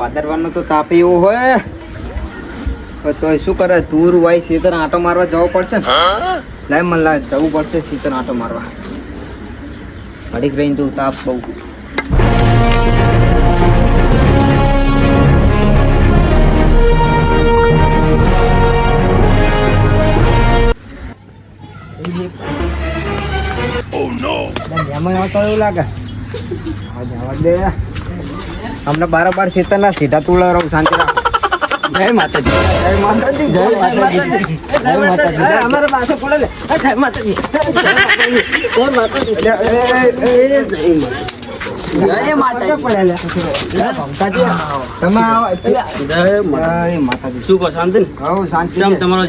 પાદરવાનો તો તાપ એવો હોય. તો તોય શું કરે? દૂર હોય શીતર આંટો મારવા જવું પડશે લાય મને લાય જવું પડશે શીતર આંટો મારવા. અડીક રહીને તું તાપ બહુ. મહેમાન આવતા એવું લાગે. આવા જવા દે. અમને બારોબાર શીતળના સીધા તુલા રહો શાંતિ રાખો. જય માતાજી. જય માતાજી. જય માતાજી. જય માતાજી. અમારા પાસે પડે ને. જય માતાજી. કોણ માતાજી. જય માતાજી. જય માતાજી.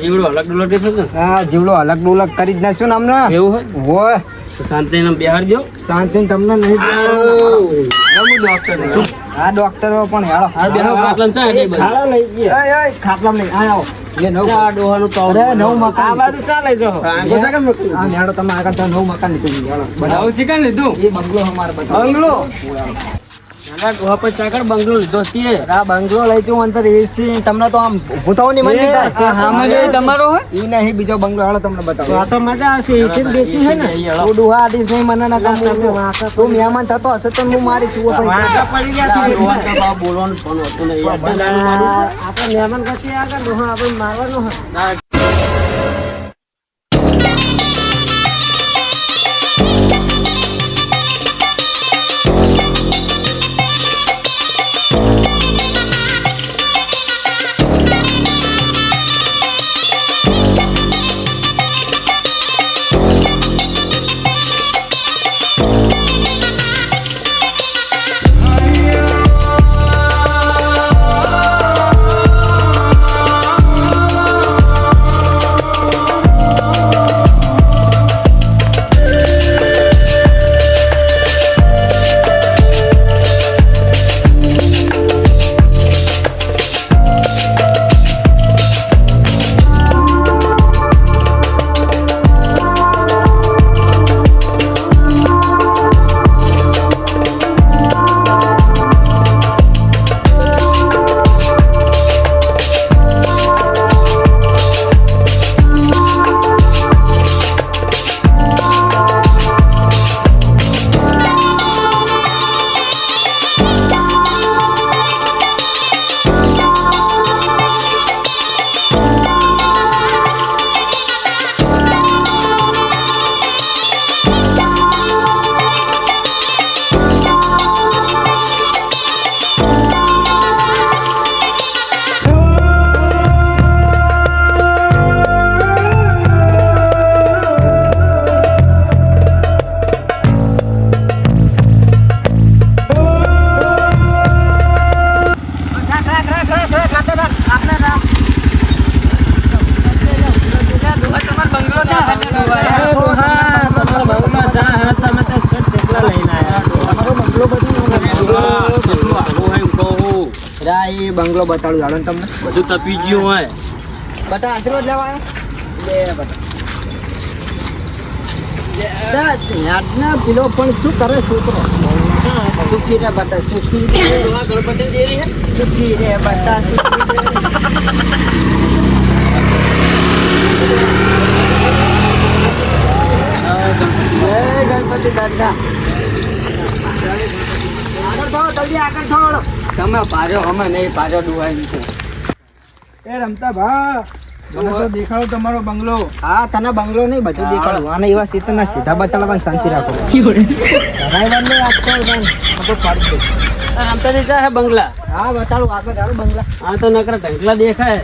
જીવડો અલગ ડુલક હા જીવડો અલગ ડોલક કરી જ નાખ્યો ને અમને. એવું હોય. તો શાંતિ ને બિહાર દો શાંતિ તમને નહીં ડોક્ટર હા ડોક્ટરો પણ હેળો. હાર બેહો ખાટલા ચા એ. ખાડા લઈ ગયા. એય, એય, ખાટલામાં લઈ આવો એ નવ આ ડોહાનું તો અરે નવ મકાન. આ બાજુ ચા લઈ જાઓ. આ નેડો તમે આગળ તો નવ મકાન લીધું. બનાવો છે ચિકન લીધું? એ બંગલો અમાર બંગલો? નાના ડોહા પર ચાકર બંગલો લીધો છે. આ બંગલો લઈ જવું અંદર એસી તમને તો આમ ઊભું થવું નહીં મન નહીં થાય. તમારો ઈ નહીં બીજો બંગલો હાલો તમને બતાવો. આ તો મજા આવશે એસી બેસી છે ને? તું ડુહા આડીશ નહીં મને ના કામ તું તું મહેમાન થતો હશે તો હું મારી છું વાંકા પડી ગયા છે બોલવાનું ફોન હતું નહીં. આપણે મહેમાન કરતી આગળ ડોહા આપણે મારવાનું હોય બંગલો બતાડું જાણો તમને? બધું તપી ગયું હોય. બટા આશીર્વાદ લેવા આવ્યો? બે બટા. યાદના પેલો પણ શું કરે છોકરો? સુખી રે બટા સુખી રે. સુખી રે બટા સુખી રે. ગણપતિ દાદા. આગળ થોડો જલ્દી આગળ થોડો. તમે પાર્યો અમે નહીં પાર્યો ડુવાઈ છે. એ રમતા ભા દેખાડો તમારો બંગલો. હા તને બંગલો નહીં બધું દેખાડો. આને એવા સીતના સીધા બતાડવાની શાંતિ રાખો. રમતા દેખા બંગલા. હા બતાડો આગળ ચાલો બંગલા. આ તો નકરા ઢંકલા દેખાય.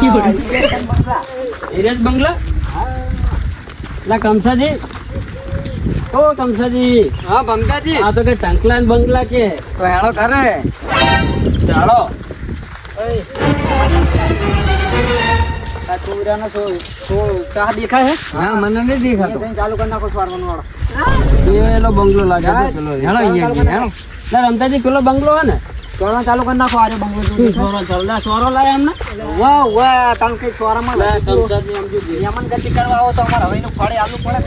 બંગલા. એરિયા બંગલા? લા કમસાજી? ઓ કમસાજી હા બંગાજી. આ તો કે ટંકલા ને બંગલા કે? તો હેળો કરે ચાલો આ તુરાનો સો સો ચા દેખાય હે? હા મને નહીં દેખાતો. ચાલુ કરી નાખો સ્વારવાનું વાળો. એલો બંગલો લાગે છે પેલો. અહીંયા રમતાજી બંગલો હે ને? ચોળા ચાલુ કરી નાખો આરે બંગલો સોરો ચાલ? સોરો લાયા એમને? વાહ વાહ તમે કઈ જો યમન ગતિ કરવા આવો તો અમારે હવે ફળે આલુ પડે.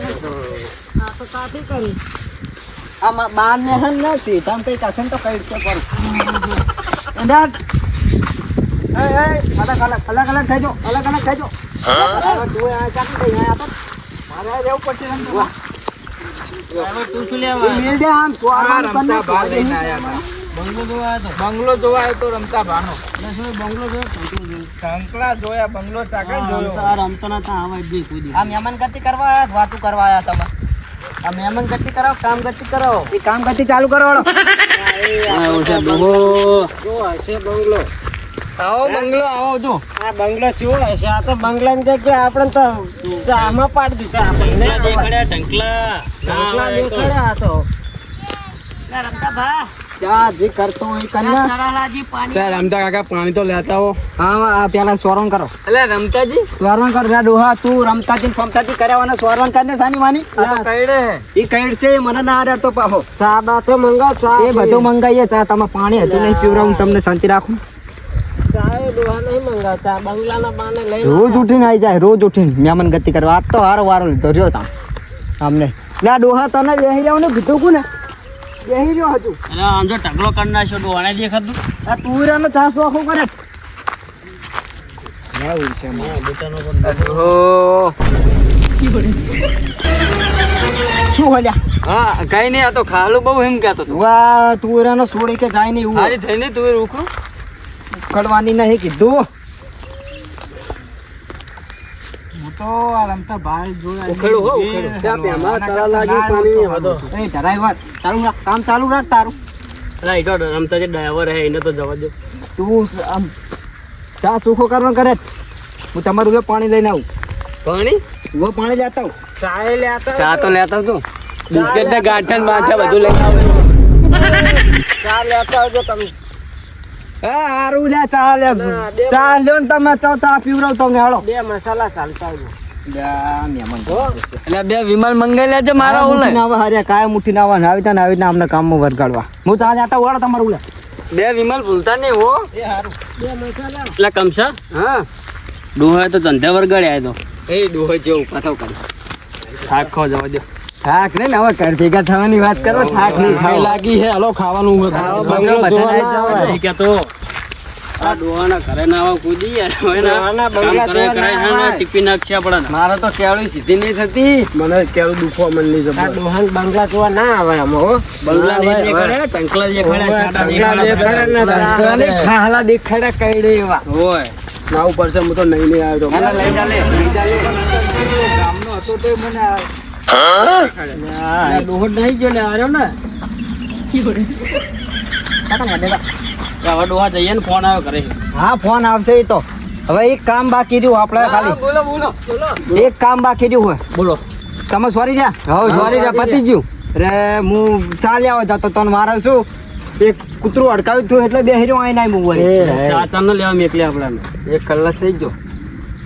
આ તો કાથી કરી. આમાં બાર ને હન ના સીધા કઈ કસન તો કઈ કરું. એ, એ, અલગ અલગ અલગ અલગ થઈ જાઓ, અલગ અલગ થઈ જાઓ. તું આ ચાકી દે, આ તો. મારે રહેવું પડશે રમવા. હવે તું શું લેવા મેલ દે આમ, સોરવાનું કરી નાખ. બંગલો જોવા તો? બંગલો જોવા તો રમતા ભાનો શું બંગલો જોયો? જોયા. બંગલો ચાકર જોયો. રમતો આ રમતા નતા આવા કોઈ આ મહેમાન ગતિ કરવા આયા, વાતું કરવા આયા તમે? આ મહેમાન ગતિ કરાવો કામ ગતિ કરાવો એ કામ ગતિ ચાલુ કરો છે જો હશે બંગલો. આવો બંગલો આવો જો. આ બંગલો ચેવો હશે આ તો બંગલાની જગ્યાએ આપણે તો આમાં પાડી દીધા. આપણને ઢંકલા દેખાડ્યા ઢંકલા. ઢંકલા આવે તો. રમતા તો જા, જે કરતો હોય ને. ચાલ રમતા કાકા પાણી તો લેતા હો હા પેલા સ્વરણ કરો. એટલે રમતાજી? સ્વરણ કર જા ડોહા તું રમતાજી ને ફમતાજી કર્યા સોરણ કર ને સાની વાની કઈડે. ઈ કઈડ છે મને ના આડે તો પાહો. ચા બા તો મંગાવ ચા એ બધું મંગાઈએ ચા તમે પાણી હજુ નહીં પીવરાવું તમને શાંતિ રાખું. ચા એ ડોહા નહીં મંગાવતા બંગલાના બાને લઈને રોજ ઉઠીને આવી જાય રોજ ઉઠીને મેમન ગતિ કરવા. આજ તો હારો વારો લીધો જો તા અમને ના ડોહા તને બેહી રહ્યો ને કીધું કોને? બેહી રહ્યો હજુ. અરે આમ જો ઢગલો કરી નાખ્યો ડોહાને દેખાતું? આ તુરાનો થાસ વાખો કરે. શું હોલ્યા? હા કઈ નહીં આ તો ખાલું બહુ એમ કહેતો તું વા તુરાનો છોડી કે જાય નહીં હારી થઈ થઈને તું રૂખું કડવાની નહીં કીધું હું તો આ રમતા ભાઈ જોડે ઉખેડું હો ઉખેડું. ત્યાં પેમાં તળા લાગી પાણી હતો એ ધરાય વાત. ચાલુ રાખ કામ ચાલુ રાખ તારું. અરે એ રમતા જે ડ્રાઈવર હે એને તો જવા દો. તું આમ ચા ચોખ્ખો કરવાનું કરે. હું તમારું બે પાણી લઈને આવું. પાણી? હું પાણી લેતા આવું. ચા એ લેતા ચા તો લેતા તું બિસ્કિટ ને ગાંઠન બાંઠા બધું લઈને આવું. ચા લેતા આવજો તમે. હારું લે ચા લે ચા લ્યો ને તમે ચા ચા પીવડાવ તમને હાલો બે મસાલા ચાલતા આવજો એટલે બે વિમાન મંગાઈ લેજે મારા ઓલે હારે કાય મુઠી ના આવે આવી ને આવી ને અમને કામમાં વરગાડવા. હું ચા લેતા વાળો તમારું લે બે વિમાન ભૂલતા નહીં હો. બે મસાલા. એટલે કમસા? હા. ડોહા તો ધંધે વરગાડ્યા તો એ ડોહો જેવું પાછો કરી જવા દો. થાક ને હવે ઘર ભેગા થવાની વાત કરો થાક નહીં ખાઈ લાગી હે હાલો ખાવાનું જવાય. નહીં કહેતો. આ ડોહાના ઘરે ના આવા કૂદી યાર હવે ના. ડોહાના બંગલા કરે જોવા છે ને ટીપી નાખ્યા પડે ને મારે તો કેવડી સીધી નહીં થતી. મને કેવડું દુખવા મંડી આ ડોહાન બંગલા જોવા ના આવે આમાં હો. બંગલા ના, નહીં દેખાડે ટંકલા દેખાડે સાટા બંગલા દેખાડે ને નહીં, ખાહલા દેખાડે કઈડે એવા. હોય. ના ઉપર છે હું તો નહીં નહીં આવ્યો. લઈ જા લે, લઈ જા લે. ગામનો હતો તો મને હા ફોન આવશે એ તો હવે એક કામ બાકી રહ્યું આપણે ખાલી એક કામ બાકી રહ્યું હોય બોલો તમે સોરી રહ્યા હવે સોરી રે પતી ગયું અરે હું ચાલ્યા હોય જતો તને મારે શું એક કૂતરું અડકાવ્યું હતું એટલે બે હીરો આઈ નાઈ મું ચાચા ને લેવા આપણે એક કલાક થઈ ગયો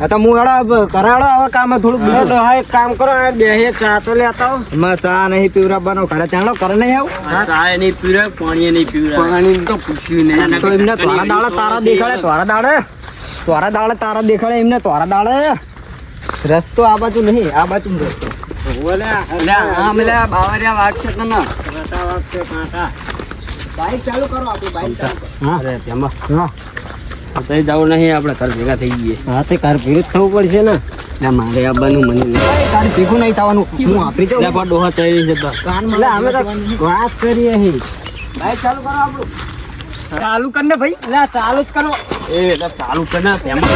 આ તો હું હેડો કરાવડો હવે કામ થોડુંક એ તો હા એક કામ કરો આ બે ચા તો લેતા આવો. ચા નહીં પીવડાવવાનો ઘરે ત્યાં કરે નહીં આવું? ચાય નહીં પીવડાવે પાણી નહીં પીવડાવે પાણી તો પૂછ્યું નહીં. તો એમને તોરા દાડે તારા દેખાડે તોરા દાડે? તોરા દાડે તારા દેખાડે એમને તોરા દાડે? રસ્તો આ બાજુ નહીં આ બાજુ રસ્તો. વાગ છે તને. બાઈક ચાલુ કરો આપણે બાઈક ચાલુ કરો. હા. તેમાં હા. તો જવું નહીં આપણે ઘર ભેગા થઈ જઈએ. હા તે ઘર ભેગું થવું પડશે ને. લે મારે આવવાનું મને. તારે ભેગું નહીં થવાનું. હું આપણી તો પણ ડોહા ચડી જતા અમે તો વાત કરીએ અહીં. બાઈક ચાલુ કરો આપણું. ચાલુ કર ને ભાઈ. લે ચાલુ જ કરો. એ લે ચાલુ કર ને તેમાં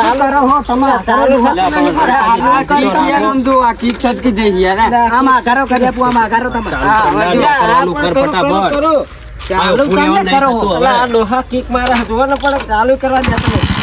ચાલુ કરો હો તમે ચાલુ આ કરી. યાર આમ જો આ કીક છટકી જઈ ને આમ આકારો કરી આપું આમ આકારો તમે ચાલુ ને, કર ફટાફટ. ચાલુ કામ કરો આ લોહા કિક મારા જોવા ન પડે ચાલુ કરવા જતો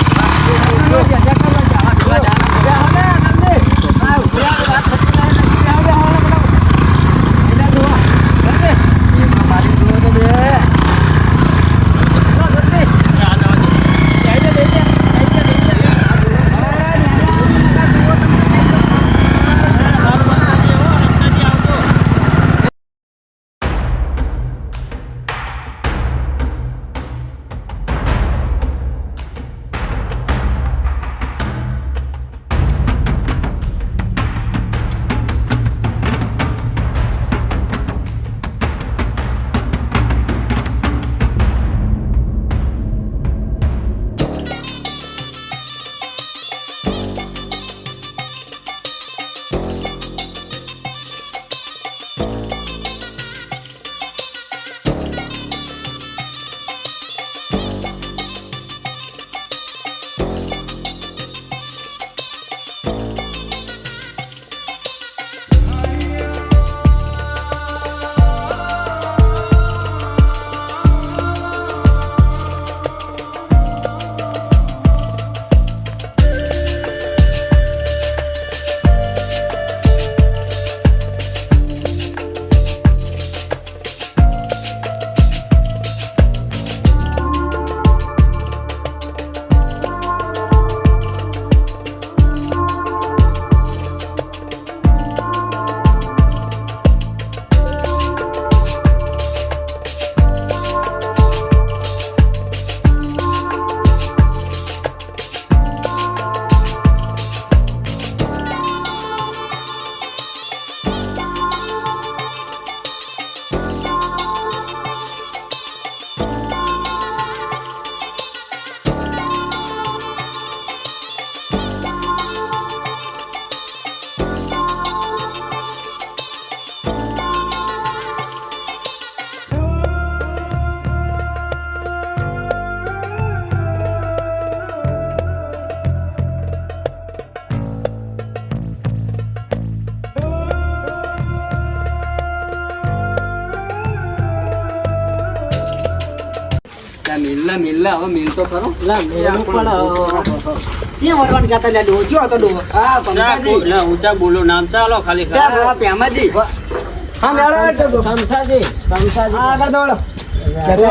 ઊંચા બોલો. નામ ચાલો ખાલી આવે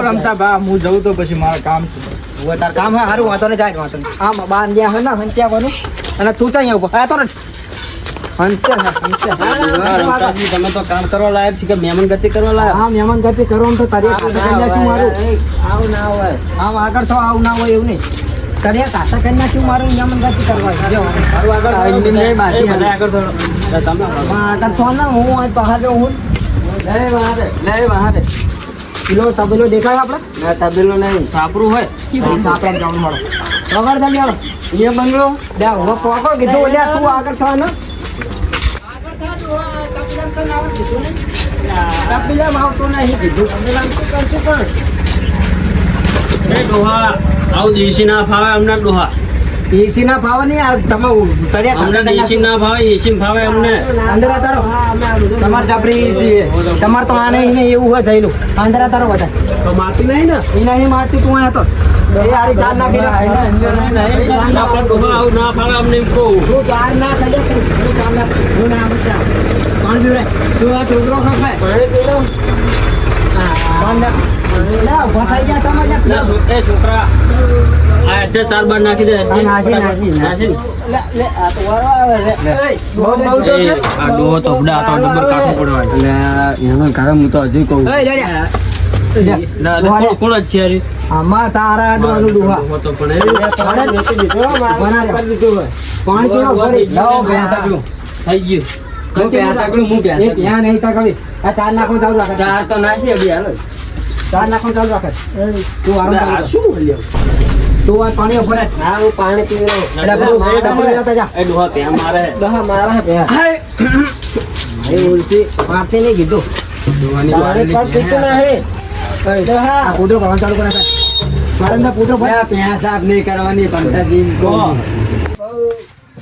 રમતા બા હું જઉં તો પછી મારું કામ છે. તાર કામ હે હારું વાંધો ને જાય વાંધો આમ બાર ગયા હોય ને ત્યાં વનું અને તું ચાઈ ઊભો. આ તો રે હંત્યા હે હંત્યા રમતાજી, તમે તો કામ કરવા લાયક છે કે મહેમાન ગતિ કરવા લાયક? હા મહેમાન ગતિ કરો તો તારી મારું? આવું ના હોય. આમ આગળ છો આવું ના હોય એવું નહીં. કર્યા કાસા કન્યા શું મારું મહેમાન ગતિ કરવા આગળ તમે છો હું આજ બહાર જાઉં હું લે બહાર લે બહાર કિલો તબેલો દેખાય આપણે ના તબેલો નહીં. સાપરું હોય. આપણે જવાનું મળો. વગર ચાલી આવો એ બંગલો? લે હવે પોકો કીધું તું આગળ થવા ને કપિલામ આવતો નહીં કીધું કપિલામ તો કરશું પણ એ ડોહા આવું દેશી ના ફાવે અમને ડોહા. એસી ના ભાવ નહીં આ તમે તળિયા અમને એસી ના ભાવે એસી ફાવે અમને. અંદર તારો. તમાર ચાપડી એસી તમાર તો આ નહીં ને એવું હોય જઈલું અંદર તારો બધા તો મારતી નહીં ને? એ નહીં મારતી તું આ તો. છોકરો આ ચાર બાર નાખી દે. નાખી નાસી, નાસી, એનો કારણ હું તો હજુ કહું. આમાં તારા તો પણ એ દીધું મારે દીધું. લાવો, થઈ ગયું. હું હું ત્યાં નહીં તકડી. આ ચાર નાખો ચાલુ રાખે. ચાર તો નાસી અભી હાલો. ચાર નાખો ચાલુ રાખે. તું આ શું તું આ પાણી ઉપર હા, હું પાણી પી. એ મારે. દહા મારા હે. એ ઉલટી. મારતે નહીં કીધું. પાણી પીતું નહીં. દહા. આ ચાલુ કરે છે. મારે અંદર કૂતરો ભર. પ્યા સાફ નહીં કરવાની પંતાજી ડોહા.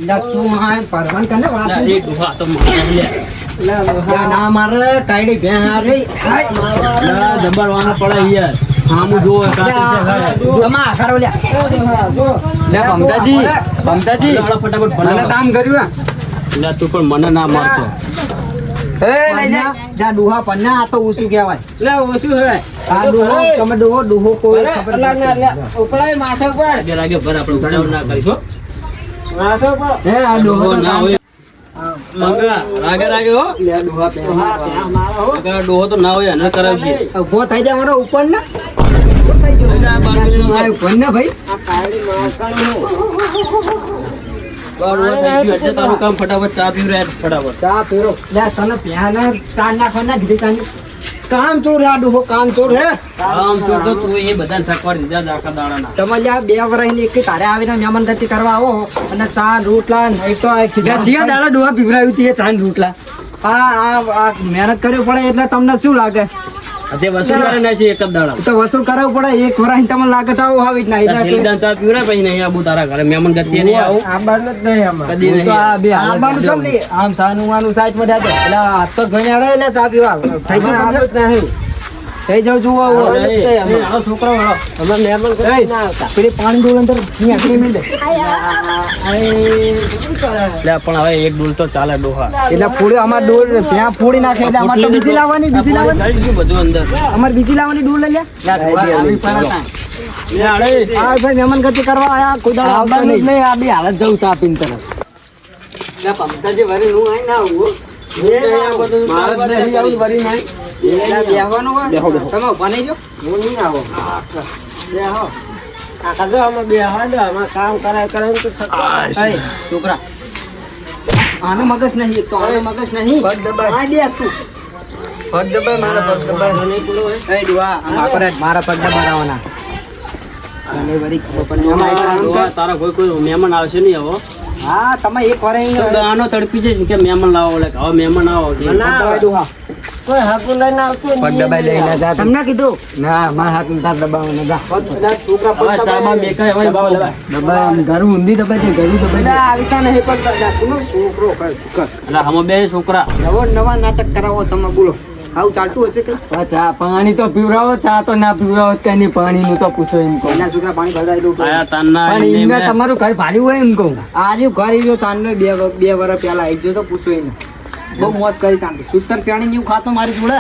લા, તું આ ભરવાનું કર ના, એ ના મારે કાયડી ભેં હારી. પડે યાર આમ ખાય. આમાં આખારો. લે લે, હળો ફટાફટ કામ કર્યું લે, તું પણ મને ના મારતો હે જા. ડુહા જા પન્ના, આ તો ઓછું કહેવાય. લે, ઓછું હે. આ ડોહો, તમે ડુહો ડોહો કોઈ ખબર ના, નથી. માથે ઉપર. લાગે લાગે ભર આપણે ઉતાવળ ના કરીશું. માથે ઉપર. હે, આ ડોહો ના હોય. મંગળા, રાગે રાગે હો. લે, આ ડોહા પહેલા હા, ત્યાં મારા હો. નકર તો ના હોય એને કરાવશે. ઊભો થઈ જાય મારો ઉપર ને. જા, ઉપર ભાઈ. આ કાળી માકડ હે. બાર વાર થઈ ગયું. એટલે તારું કામ ફટાફટ ચા પીવરે ફટાફટ. ચા પીરો. લે તને પ્યાને ચા નાખવા ના કીધી તાની. કામ ચોર હે આ કામ ચોર હે? આમ ચોર તો તું એ બધાને થકવાડી દીધા આખા દાડાના. તમે લ્યા બે વર્ષની એક તારે આવીને મહેમાન ગતિ કરવા આવો અને ચા રોટલા ને એ તો જીયા દાડા ડોહા તી એ રોટલા. આ આ આ મહેનત કરવી પડે એટલે તમને શું લાગે? વસૂલ કરે ના છે એક જ દાડા. તો વસૂલ કરવું પડે એક વર્ષ તમને લાગે તો આવું આવી જ ના એટલે છેલ્લી ચા પીવરે પછી નહીં આવું તારા ઘરે મહેમાન ગતિ નહીં આવું. જ નહીં આમાં. કદી નહીં. આ બે હાલત આંબાનું જ આમ સાનું વાનું સાઈડમાં એટલે આ તો ઘણી અડે એટલે ચા પીવા. થઈ ગયું જ નહીં. થઈ જાઉં છું આવું. છોકરો વાળો અમે મહેમાન કરી ના આવતા. પેલી પાણી ડોલ અંદરની આટલી મિલ દે. લે પણ હવે એક ડોલ તો ચાલે ડોહા. એટલે ફોડી અમાર ડોલ ત્યાં ફોડી નાખે એટલે અમાર તો બીજી લાવવાની બીજી લાવવાની. બધું અંદર. અમારે બીજી લાવવાની ડોલ લઈ લે. લે, અરે, આ ભાઈ મહેમાન ગતિ કરવા આયા કોઈ દાડો આવતા આવવાનું નહીં. આ બી હાલત જવું ચા પીને તરફ લે પમતાજી વરી હું આઈ ના આવું મારે નહીં આવું વરી નહીં. બેહવાનું હોય? તમે ઊભા નહીં જો? હું નહીં આવું. બેહો. આ કાઢો, આમાં બેહવા દો. આમાં કામ કરાય કરાય તો છોકરા. આનું મગજ નહીં તો આનું મગજ નહીં. પગ દબાય. આ બે તું. પગ દબાય મારા પગ દબાય. આપણે મારા પગ દબાવવાના. અને તારા કોઈ કોઈ મહેમાન આવશે નહીં હવે હા તમે એક વાર આનો તડપી જઈશ કે મહેમાન લાવો એટલે હવે મહેમાન આવો ના. કોઈ હાકું લઈને આવતું પગ. દબાઈ લઈને જા તમને કીધું? ના મારા હાથ તાર દબાવવાના જા. છોકરા પગ. હવે ઊંધી દબાઈ છે ઘરું દબાય બધા આવી તા નહીં પણ છોકરો કર, કર. એટલે આમાં બે છોકરા. નવો નવા નાટક કરાવો તમે બોલો. આવું ચાલતું હશે કઈ? અચ્છા પાણી તો પીવડાવો ચા તો ના પીવડાવો કઈ નહીં પાણીનું તો પૂછો એમ કહું. એના છોકરા પાણી ભરાયેલું પણ એમને તમારું ઘર ભાડ્યું હોય એમ કહું. આજે ઘર આવ્યો ચાંદનો બે બે વર્ષ પહેલા આવી ગયો તો પૂછો એને. બહુ મોજ કરી કામ સુતર પ્યાણી જેવું ખાતો મારી જોડે?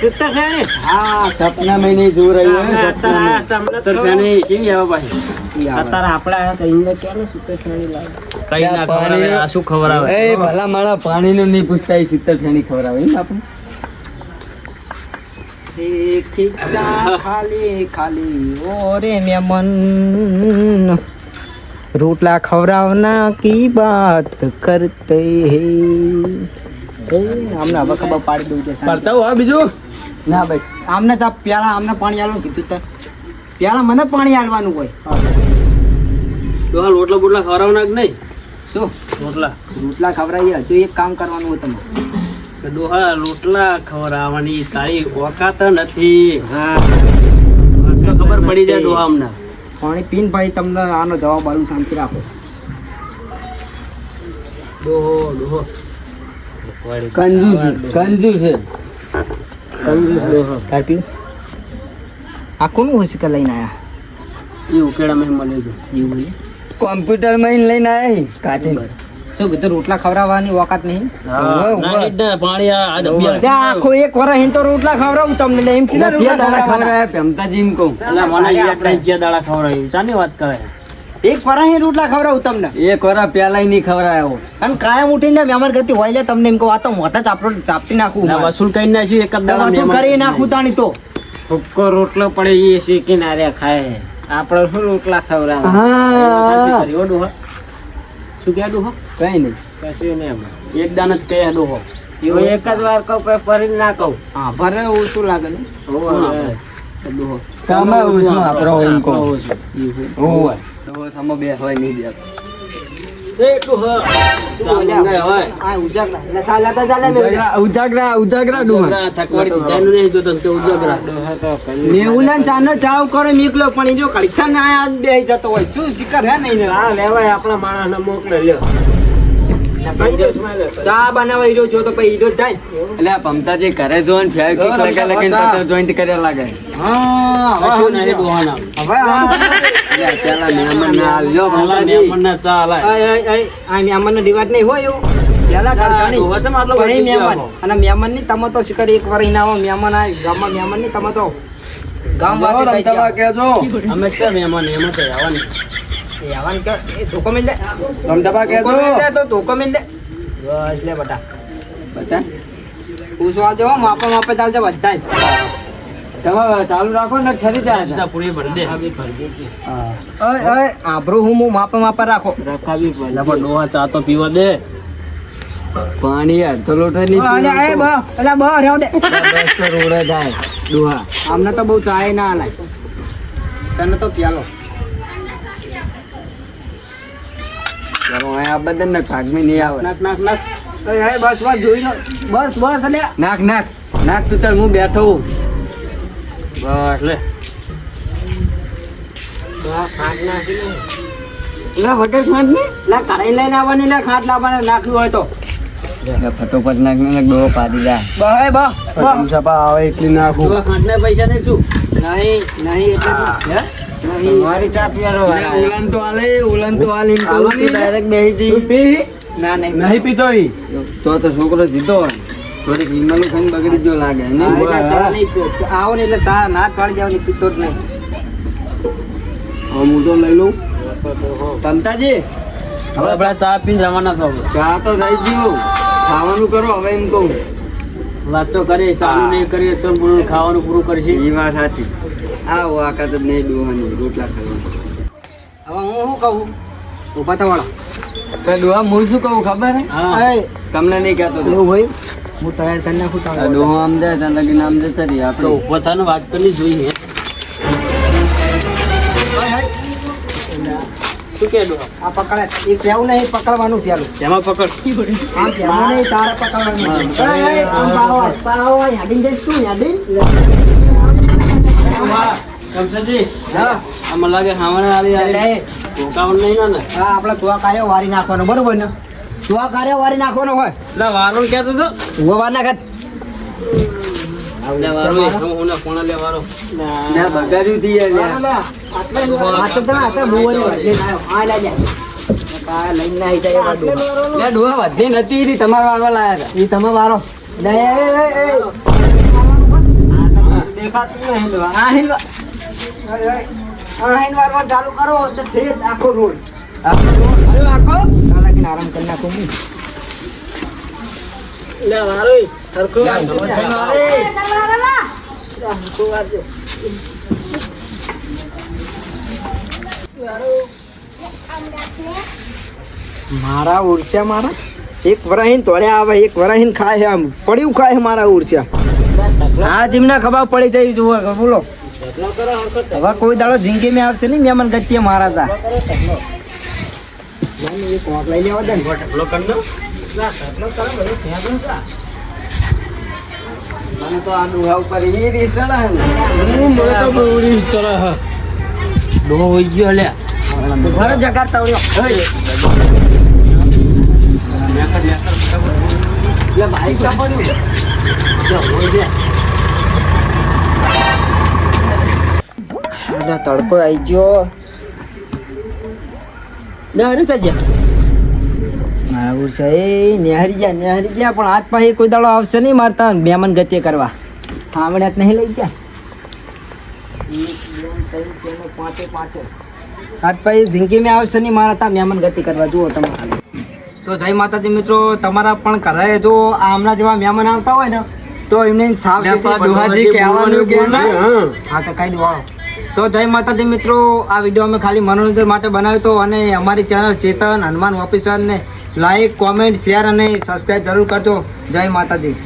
સુતર શ્રેણી? હા સપના મહિને જોઈ રહ્યું હોય સપના તો- કેવી આવે પાછી ઈ આવે. અત્યારે આપડા એમને ક્યાં ને સિત્તેર શ્રેણી લાગે? કઈ ના ખવડાવે આ શું ખવડાવે એ ભલા મારા પાણીનું નહીં પૂછતા એ સિત્તેર ફેણી ખવડાવે એમ આપણે ખાલી ખાલી ઓરે મેમન. રોટલા ખવડાવના કી બાત કરતે હે? આમને હવે ખબર પાડી દઉં છે. પડતા હા બીજું? ના ભાઈ આમને તો પ્યાલા આમને પાણી આલવાનું કીધું તો. પ્યાલા મને પાણી આલવાનું હોય. ડોહા રોટલા બોટલા ખવરાવના કે નહીં? શું? રોટલા. રોટલા ખવડાવીએ. હજુ એક કામ કરવાનું હોય તમારે. કે ડોહા રોટલા ખવડાવવાની તારી ઓકાત નથી. હા. ખબર પડી જાય ડોહા અમને. પાણી પીન ભાઈ તમને આનો જવાબ આલું શાંતિ રાખો. ડોહો ડોહો. કંજુ છે. કંજુ ડોહો. તાર પીવું આ કોનું હોય કે લઈને આયા? એ ઉકેડા મેં મળ્યું એવું કોમ્પ્યુટરમાં લઈને આવ્યા કાઢીને શું કીધું રોટલા ખવડાવવાની ઓકાત નહીં? પાણી આખો એક વરસ હિન તો રોટલા ખવડાવું તમને એટલે એમ સીધા રોટલા દાડા ખવડાવ્યા, એમ કહું. એટલે મને આપણે. જ્યાં દાડા ખવડાવ્યું ચાની વાત કરે? એક વરસ હિન રોટલા ખવડાવું તમને. એક વાર પેલા નહીં ખવડાયો. અને કાયમ ઉઠીને મહેમાન ગતિ હોય છે તમને એમ કહું આ તો મોટા ચાપડો ચાપટી નાખું. વસૂલ કરી નાખ્યું એક વસૂલ કરી નાખું તાણી તો. ભૂક્કો રોટલો પડે એ શીખીને આર્યા ખાય. આપણે શું રોટલા ખવડાવે હા. શું કહે ડોહા કઈ નહીં. કશું નહીં. એક દાન જ કહે ડોહો એવું એક જ વાર કહું પછી ફરી ના કહું. હા ભરે ને શું લાગે ડોહો તમે શું આપણો એમ કહું. હોય તો તમે બે હોય નહીં બે. હોય આ ઉજાગરા ને ને મેકલો પણ જો કડીસા ના આજ બે જતો હોય શું શિખર હે નહીં ને હા લેવાય આપણા માણસને મોકલે લ્યો પંચોસમાં લે. ચા બનાવવા હીરો જો તો પછી હીરો જાય. એટલે આ પમતાજી ઘરે જો ને ફેર કિક લગે લગીને પત્તર જોઈન્ટ કર્યા લાગે. હા હવે નહીં ડોહાના હવે આ- પેલા મહેમાન ના આવજો પેલા પમતાજી મહેમાનને ચા હલાય. આય, આય, આય, રિવાજ નહીં હોય એવું. અને મહેમાનની તમે તો શિકાર એક વાર મહેમાન ગામમાં મહેમાનની તમે તો ગામ વાસી. કેજો અમે ક્યાં મહેમાન એમાં તો આવવાની. એ કે? ધોકો મિલ દે ધોકો મિલ દે તો ધોકો મિલ દે બસ લે બટા. પૂછવા હો માપે માપે ચાલશે બધા જ. તમે ચાલુ રાખો ને ઠરી જાય પૂરી ભરી દે. ઓય ઓય આબરૂ હું હું માપે માપે રાખો. રખાવી પડે પણ ડોહા ચા તો પીવા દે. પાણી અડધો લોટો નહીં પીવાનું બા અલા બા રેવ દે. તો દસ રોડે જાય ડુહા. આમને તો બહુ ચાય ના લાય. તને તો પ્યાલો. ચાલો અહીં આ બધા ને ભાગમાં નહીં આવે. નાખ નાખ નાખ. ઓય બસ બસ જોઈ લો. બસ બસ એટલે નાખ નાખ. નાખ તું તાર હું બેઠો બસ લે. વગર ખાંડ નહીં. લા કઢાઈ લઈને આવવાની લે ખાટ લાવવાને નાખ્યું હોય તો. ફટોફટ નાખ ને પાડી જાય બા હે બા બા. સપા આવે એટલી નાખું. ખાંડને પૈસા નહીં શું? નહીં નહીં એટલે નહીં મારી ચા પીવાનો એટલે તો આલે ઉલાન તો આલે એમ કહું આલવાની છું. direct બેહી જઈ. પી? ના નહીં. નહીં પીતો ઈ? તો તો છોકરો જીતો થોડીક વિમલ ખાઈને બગડી જો લાગે આવો ને એટલે ચા ના પાડી દેવાની પીતો જ નહીં. હવે હું તો લઈ લઉં. હવે આપણે ચા પીને જવાના છો ચા તો થઈ ગયું. ખાવાનું કરો હવે એમ કહું. વાત તો કરીએ ચાલુ નહીં કરીએ તો પૂરું ખાવાનું પૂરું કરશે. એ વાત સાચી. આ વાકાત જ નહીં ડોવાની રોટલા ખાવા હવે હું શું કહું? ઊભા થવાળા તો ડોહા હું શું કહું ખબર હે? તમને નહીં કહેતો. એવું હોય? હું તૈયાર કરી નાખું તમે ડોહો આમ જાય ત્યાં લગીને આમ જતા રહીએ આપણે. ઊભો થઈને વાત કરી જોઈએ શું કે આ પકડે. એ કેવું નહીં પકડવાનું પેલું. તેમાં પકડ. આમ કેવું નહીં તારે પકડવાનું. પાહો, યાદીને જઈશ શું યાદીને? કમસજી લાગે હાવણે આલી એટલે આલી એ, ઢોકાવાનું નહીં ને હા આપણે તુઆ કાર્ય વારી નાખવાનો બરોબર ને તુઆ કાર્ય વારી નાખવાનો હોય એટલે વારું કહેતો તો ઊભો વાર નાખે લે વારો એ હમ હોના કોણા લે વારો ના બગાડ્યું તી યાર યાર. આ તો તમે આટલા ભૂવાની વાટલી લાવ્યો. આ લે લે. આ લઈને ના આવી જાય એવા ડોહા. લે ડોહા વધી નથી ઈ તમારે વાળવા લાયા હતા ઈ તમે વારો એ, એ, એ, એ. દેખાતું નહીં ડોહા. આ હિલવા. આ હિલ ચાલુ કરો તો ઠેઠ આખો રોડ અરે આખો ના આરામ કરી નાખો હું. લે વારો ઈ સરખું લે, વાંચો. ધોળ છે મારે. સરખું વાંચો. મારા એક વરાહીન તોડ્યા આવે એક વરાહીન ખાય છે આમ પડ્યું ખાય છે મારા ઉરસ્યા હા જીમને ખબર પડી જાય જુઓ બોલો. હવે કોઈ દાડો જિંદગી મેં આવશે નહીં મેં ગતિએ મારા તા. લઈ લેવા દે ને ઢગલો કરી દો. મને તો આ ડોહા ઉપર એ રીત ચડે હું મને તો બહુ રીસ ચડે હે. ડોહો હોઈ ગયો લે ઘરે જગાડતા હોય લે ભાઈ આ તડકો આવી ગયો. ના અરે સજ્જા મારા ઉરસા એ નિહારી ગયા નિહારી ગયા પણ આજ પાસે કોઈ દાડો આવશે નહીં મારતા મહેમાન ગતિ કરવા. હમણાં જ નહીં લઈ ગયા. પાંચે પાંચે આજ પછી જિંદગીમાં આવશે નહીં મારા તા મહેમાન ગતિ કરવા. જુઓ તમે તો જય માતાજી મિત્રો તમારા પણ ઘરે જો આમના જેવા મહેમાન આવતા હોય ને તો એમને સાફ લે, કહેવાનું કે હા. હા તો કઈ દો તો જય માતાજી મિત્રો, આ વીડિયો અમે ખાલી મનોરંજન માટે બનાવ્યો હતો અને અમારી ચેનલ ચેતન હનુમાન ઓફિસરને લાઈક કોમેન્ટ શેર અને સબસ્ક્રાઈબ જરૂર કરજો જય માતાજી!